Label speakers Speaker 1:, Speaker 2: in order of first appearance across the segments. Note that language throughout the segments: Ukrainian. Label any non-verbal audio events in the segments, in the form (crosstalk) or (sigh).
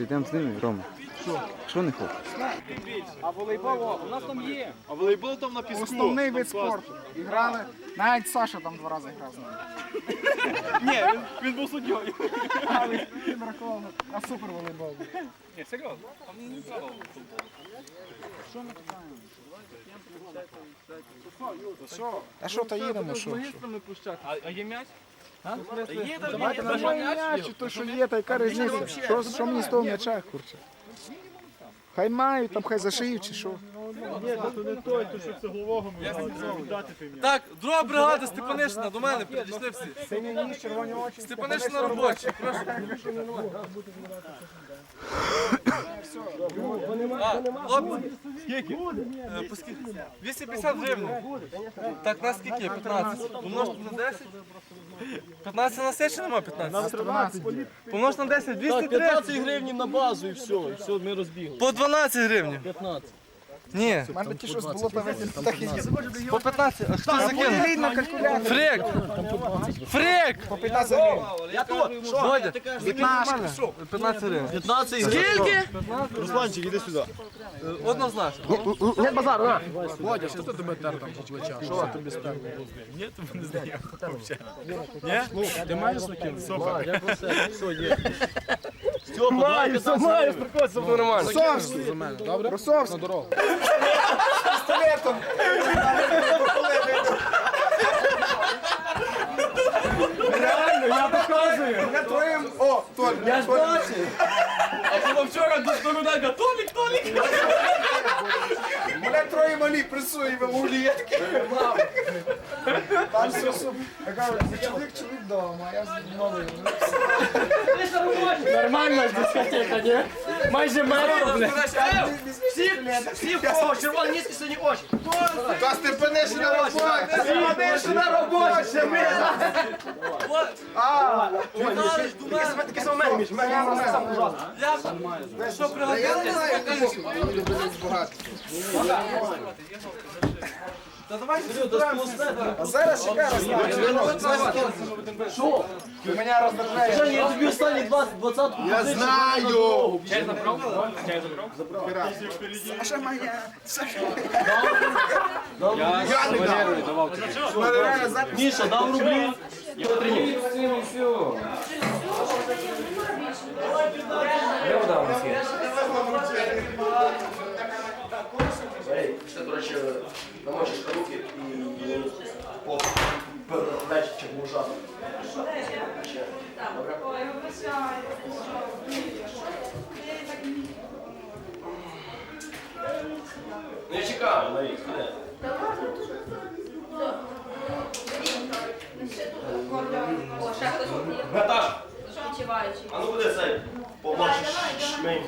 Speaker 1: хоче, йдемо з ними, Рома. Що? Що не хоче?
Speaker 2: А волейбол у нас там є.
Speaker 3: А волейбол там на піску.
Speaker 2: Основний вид спорту. І грали. Навіть Саша там два рази грав з нами. (laughs)
Speaker 3: Ні, він, він був суддєю.
Speaker 2: Але він рахував на супер волейбол.
Speaker 3: Ні, серйозно. Там не треба.
Speaker 2: А що, то їдемо, що?
Speaker 3: А, а є м'яч?
Speaker 2: Давайте на мій м'яч, то що є, та яка різниця? Що, що мені з того м'яча, курче? Хай мають, там хай зашиють чи що.
Speaker 4: Так, друга бригада Степанишина, до мене підійшли всі.
Speaker 2: Сині ніж, червоні очі.
Speaker 4: Степанишина робочі, прошу. А, хлопці, скільки? Е, по скільки? 250 гривень. Так, на скільки? 15. Помножте на 10. 15 на все чи нема 15?
Speaker 2: 13.
Speaker 4: Помнож на 10, 230.
Speaker 5: 15 гривень на базу і все, і все, ми розбігли.
Speaker 4: По 12 гривень.
Speaker 5: 15.
Speaker 4: Ні,
Speaker 2: У мене ті, що з болота витягнути, так і є.
Speaker 4: по 15. А хто закинув?
Speaker 2: Лінь на калькулятор.
Speaker 4: Фрик! Фрик!
Speaker 2: По 15 гривень.
Speaker 4: Водя,
Speaker 2: 15.
Speaker 4: 15 гривень.
Speaker 5: 15
Speaker 4: Скільки?
Speaker 3: Русланчик, іди сюди.
Speaker 4: Однозначно.
Speaker 5: Маю, маю, приходиться, все нормально.
Speaker 2: Росовський. Росовський. Пістолетом.
Speaker 5: Реально, я показую.
Speaker 2: Я твоїм... О, Толь.
Speaker 5: Я ж бачив. А було вчора до Стороданка. Толік, Толік.
Speaker 2: Мене троє малі пресує в углі. Там все супер. Я кажу, чоловік чоловік вдома, а я з новою.
Speaker 5: Нормальна ж дискотека, ні? Майже метро, блядь. Всі, всі в кого червоні ніжки сьогодні очі.
Speaker 2: Та Степаниші на роботі! Степаниші на роботі!
Speaker 4: До мене.
Speaker 5: Таке саме мене, Міш. Мене сам ужасно.
Speaker 4: Я що пригодиться? Та давай
Speaker 2: А зараз чекай,
Speaker 5: Що?
Speaker 2: Мене.
Speaker 5: Я тобі останні 20 20
Speaker 3: Я знаю.
Speaker 2: Саша моя. Саша
Speaker 3: Я не дав.
Speaker 2: моя.
Speaker 5: Міша, дав рублі.
Speaker 6: Ще, до речі, намочиш руки і по передачі чи мужа. Добре? Не чекай, на їх.
Speaker 7: О, ще хтось є.
Speaker 6: Наташ,
Speaker 7: Відчуваючи.
Speaker 6: А ну буде цей помочиш шмень.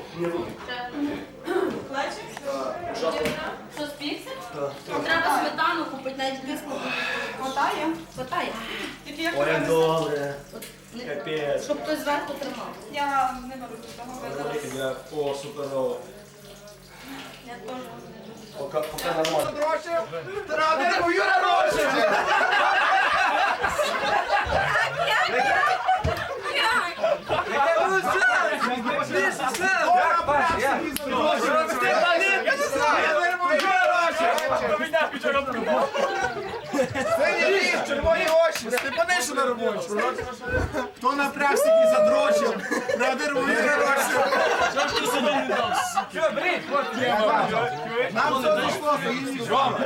Speaker 7: Що спікся? Треба сметану купити, навіть диску. Хватає? Хватає. Тільки як
Speaker 6: Ой, добре. Капець.
Speaker 7: Щоб хтось зверху тримав.
Speaker 8: Я не беру того.
Speaker 6: Я, о, суперово.
Speaker 7: Я теж.
Speaker 6: Пока, пока нормально.
Speaker 2: Сині червоні очі. Степаниші на роботі. Хто напрягся задрочив? Надервує гроші. Нам все зайшло, і нічого.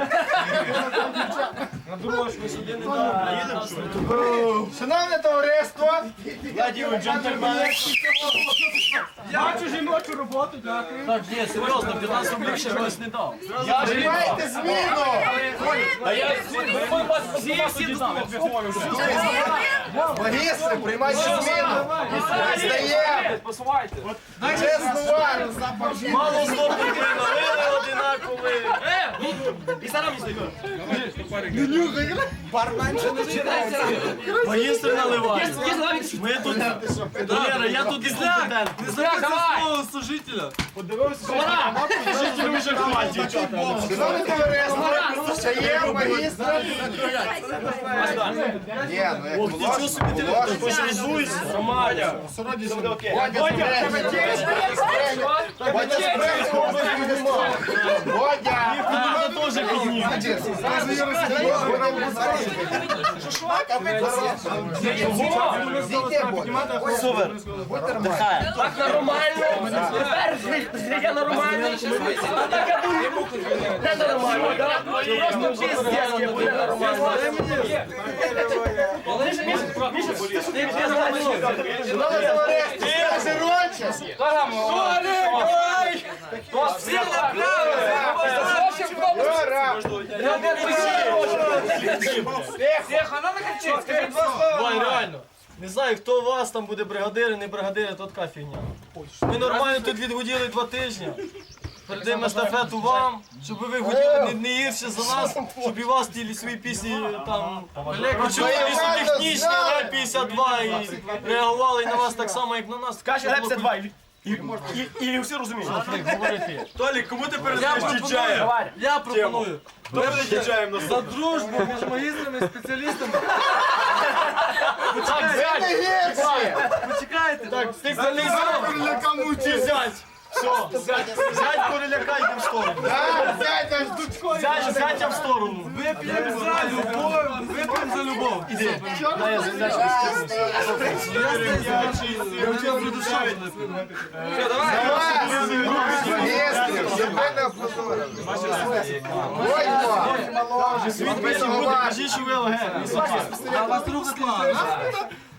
Speaker 2: Шановне товариство,
Speaker 5: Бачу жіночу роботу, дякую. Так, ні, серйозно, 15 рублів ще хтось не дав.
Speaker 2: приймайте зміну.
Speaker 5: Я всі, всі дав.
Speaker 2: Магістри, приймайте зміну. Здає.
Speaker 5: Посувайте.
Speaker 2: Чесно, варто, запах.
Speaker 5: Мало знову налили одинакові. Е, і зараз мені
Speaker 2: Бармен ще не читається.
Speaker 5: Магістр наливає. Ми тут, Валера, я тут дисциплінер.
Speaker 4: Не забудьте свого служителя.
Speaker 5: Жителі вже команді.
Speaker 2: Шановне товариство, ще є магістр. Ні, ну як
Speaker 5: Собі ти. Так нормально. Тепер я нормально. Так я буду. Не нормально. Просто піздець буде нормально. Міша, Міша, Міша, ти вже Всі
Speaker 3: Вань, реально. Не знаю, хто у вас там буде бригадири, не бригадири, то така фігня. Ми нормально тут відгуділи два тижні. Передаємо естафету вам, щоб ви гуділи не, не гірше за нас, щоб і вас ті свої пісні там почули лісотехнічні, Реп 52 і реагували на вас так само, як на нас.
Speaker 5: Каже, Реп 52. І, і, і всі розуміють.
Speaker 4: Толік, кому ти передаєш чаю? Я пропоную. За дружбу між магістрами і спеціалістами. Почекайте.
Speaker 3: Так, ти залізав. Зять. Все, зять, зять кореляка йде в сторону. Зять, зятя в сторону.
Speaker 4: Вип'ємо за любов. Вип'ємо за любов.
Speaker 3: Іди. Дай я зять
Speaker 4: Я хотів придушати. Все, давай.
Speaker 3: Світ більше буде, кажи, що ви ЛГ.
Speaker 4: А вас рука слава.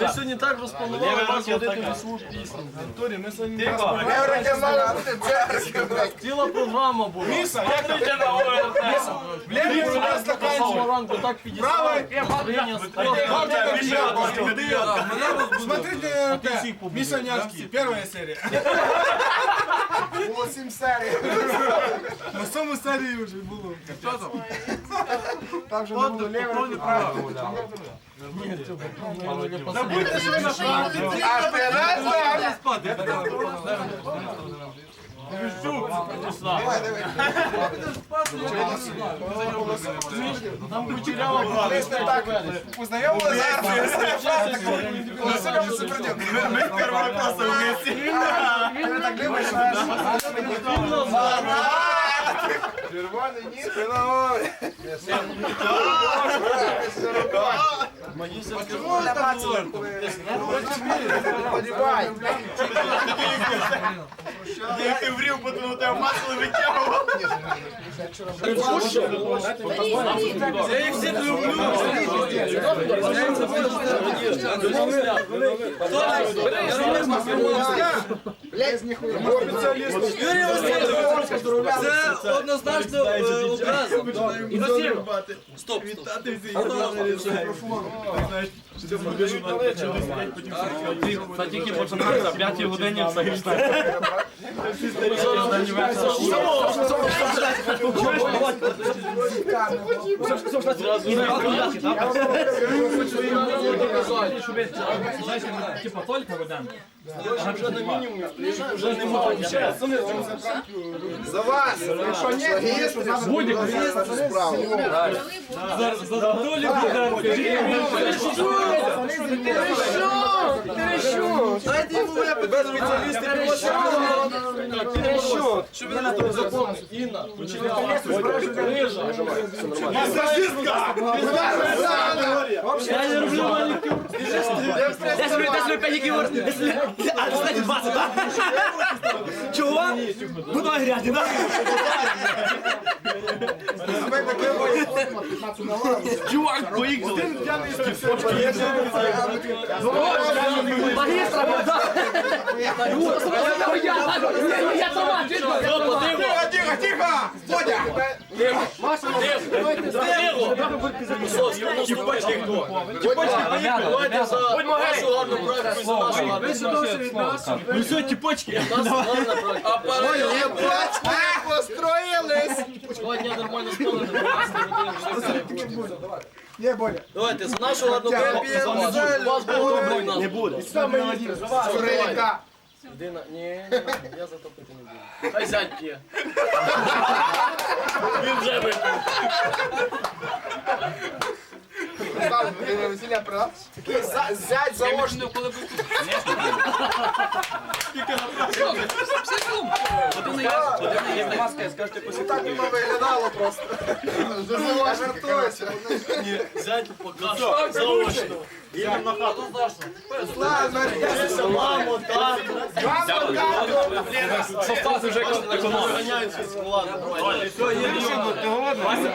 Speaker 3: Ми сьогодні так розпланували вас водити на свою пісню.
Speaker 2: Анатолий, мы с вами не.
Speaker 3: Ціла програма була. Міса, як ти на
Speaker 2: Влево у нас
Speaker 3: так підійшли. Прийняв
Speaker 2: Смотрите,
Speaker 3: побудеш.
Speaker 2: Миша Нянский, первая серия. Восемь серий. На самому серії вже було.
Speaker 4: Що там?
Speaker 2: Там же не було лево і право.
Speaker 3: Там кучерява була.
Speaker 2: Узнаємо Лазар? Ми першого класу вместе. Ти так дивишся? Червоний ніс, спиновий.
Speaker 3: Магістр
Speaker 2: Подівай.
Speaker 3: Ти врів, тому тебе масло витягував.
Speaker 4: Я їх всіх люблю. Юрій Васильович, це однозначно е, образа. Стоп,
Speaker 5: Та тільки починається, в 5 годині все грішне. Типа тільки ведемо.
Speaker 2: За вас. Якщо ні, то буде справу.
Speaker 4: Дайте йому випити, без спеціалістів.
Speaker 3: Щоб він не закон. Інна, кучерява. Рижа. Я не роблю маленький.
Speaker 5: Десь ви, десь ви п'ять ігор. А, знаєте, 20, так? Чого? Буду гряти, так? Чувак, поїхали. Магістра, так? Я сама, чесно.
Speaker 2: Тихо, тихо, тихо! Водя!
Speaker 3: Давайте за вашу гарну практику, за нашу гарну практику.
Speaker 5: Ну все, тіпочки.
Speaker 2: Построїлись!
Speaker 3: Два дня нормально спали, не провести,
Speaker 2: Боля.
Speaker 3: Давайте, за нашу ладну за вас. У вас було добре, у нас не буде.
Speaker 2: Сурейка.
Speaker 3: Єдина, ні, ні, я затопити не буду. Хай зять п'є. Він вже випив.
Speaker 2: Весілля прав. Такий за- зять заложник. Так воно виглядало просто. Жартуюся.
Speaker 3: Зять покажу. Заочно.
Speaker 2: Ладно,
Speaker 3: Мамо, тату.
Speaker 2: Мамо, тату.
Speaker 3: Совпас вже давай. Все, є рівно, ти голодний?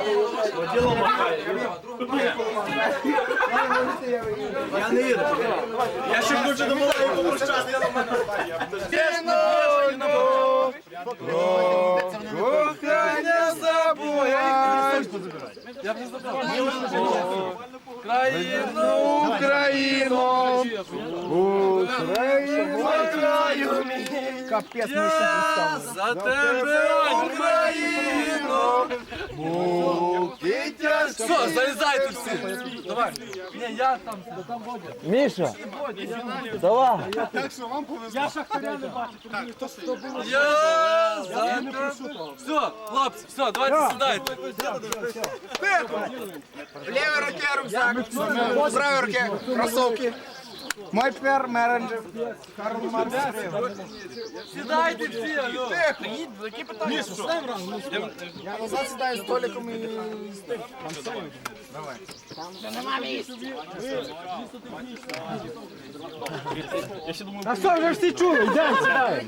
Speaker 3: Діло махає. Я не їду. Я ще хочу до малої помощати, я на мене.
Speaker 2: Капець, ми ще
Speaker 4: за тебе, Україно.
Speaker 2: Муки тяжкі.
Speaker 4: Все, залізайте всі. Давай. Ні, я там. Там Бодя.
Speaker 5: Міша, давай.
Speaker 4: Я за тебе. Все, хлопці, все, давайте сідайте.
Speaker 2: В левой руке рюкзак, в правой руке кроссовки. Мой пер менеджер. Карман.
Speaker 4: Сідайте всі, алло.
Speaker 2: Я назад сідаю з столиком і
Speaker 5: А що вже всі чули? Йдемо, сідай.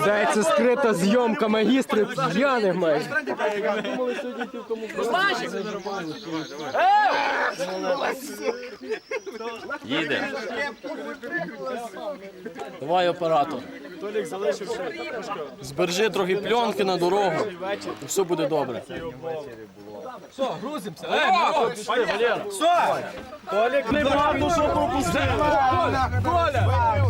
Speaker 5: Здається, скрита зйомка магістрів п'яних майже.
Speaker 3: Їде. Давай оператор. Збережи трохи пленки на дорогу. І все буде добре.
Speaker 4: Все, грузимося. Ей, народ.
Speaker 3: Толік, не багато що пропустив.
Speaker 4: Коля!